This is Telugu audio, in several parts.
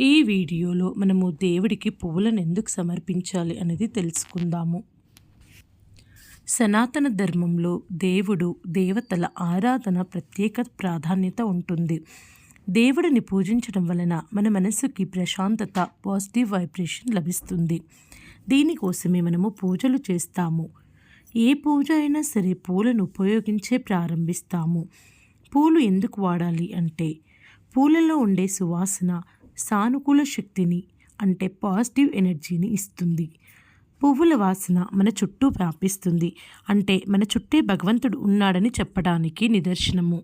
ఈ వీడియోలో మనము దేవుడికి పువ్వులను ఎందుకు సమర్పించాలి అనేది తెలుసుకుందాము. సనాతన ధర్మంలో దేవుడు దేవతల ఆరాధన ప్రత్యేక ప్రాధాన్యత ఉంటుంది. దేవుడిని పూజించడం వలన మన మనసుకి ప్రశాంతత పాజిటివ్ వైబ్రేషన్ లభిస్తుంది. దీనికోసమే మనము పూజలు చేస్తాము. ఏ పూజ అయినా సరే పూలను ఉపయోగించే ప్రారంభిస్తాము. పూలు ఎందుకు వాడాలి అంటే పూలలో ఉండే సువాసన సానుకూల శక్తిని అంటే పాజిటివ్ ఎనర్జీని ఇస్తుంది. పువ్వుల వాసన మన చుట్టూ వ్యాపిస్తుంది అంటే మన చుట్టే భగవంతుడు ఉన్నాడని చెప్పడానికి నిదర్శనము.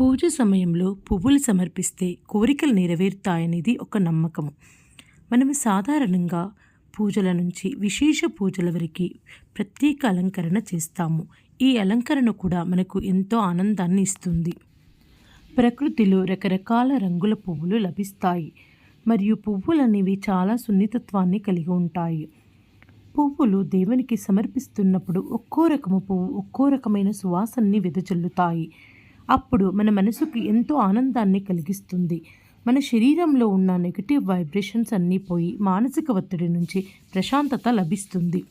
పూజ సమయంలో పువ్వులు సమర్పిస్తే కోరికలు నెరవేరుతాయనేది ఒక నమ్మకము. మనము సాధారణంగా పూజల నుంచి విశేష పూజల వరకు ప్రత్యేక అలంకరణ చేస్తాము. ఈ అలంకరణ కూడా మనకు ఎంతో ఆనందాన్ని ఇస్తుంది. ప్రకృతిలో రకరకాల రంగుల పువ్వులు లభిస్తాయి. మరియు పువ్వులు అనేవి చాలా సున్నితత్వాన్ని కలిగి ఉంటాయి. పువ్వులు దేవునికి సమర్పిస్తున్నప్పుడు ఒక్కో రకము పువ్వు ఒక్కో రకమైన సువాసనని వెదజల్లుతాయి. అప్పుడు మన మనసుకు ఎంతో ఆనందాన్ని కలిగిస్తుంది. మన శరీరంలో ఉన్న నెగిటివ్ వైబ్రేషన్స్ అన్నీ పోయి మానసిక ఒత్తిడి నుంచి ప్రశాంతత లభిస్తుంది.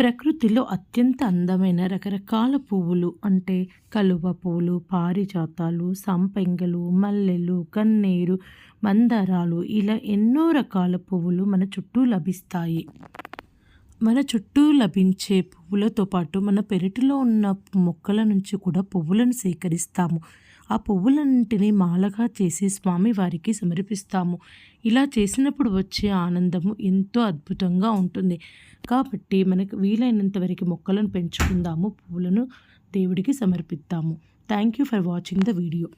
ప్రకృతిలో అత్యంత అందమైన రకరకాల పువ్వులు అంటే కలువ పువ్వులు పారిజాతాలు సంపెంగలు మల్లెలు గన్నేరు మందారాలు ఇలా ఎన్నో రకాల పువ్వులు మన చుట్టూ లభిస్తాయి. మన చుట్టూ లభించే పువ్వులతో పాటు మన పెరటిలో ఉన్న మొక్కల నుంచి కూడా పువ్వులను సేకరిస్తాము. ఆ పువ్వులన్నింటినీ మాలగా చేసి స్వామివారికి సమర్పిస్తాము. ఇలా చేసినప్పుడు వచ్చే ఆనందము ఎంతో అద్భుతంగా ఉంటుంది. కాబట్టి మనకు వీలైనంత వరకు మొక్కలను పెంచుకుందాము పువ్వులను దేవుడికి సమర్పిద్దాము. Thank you for watching the video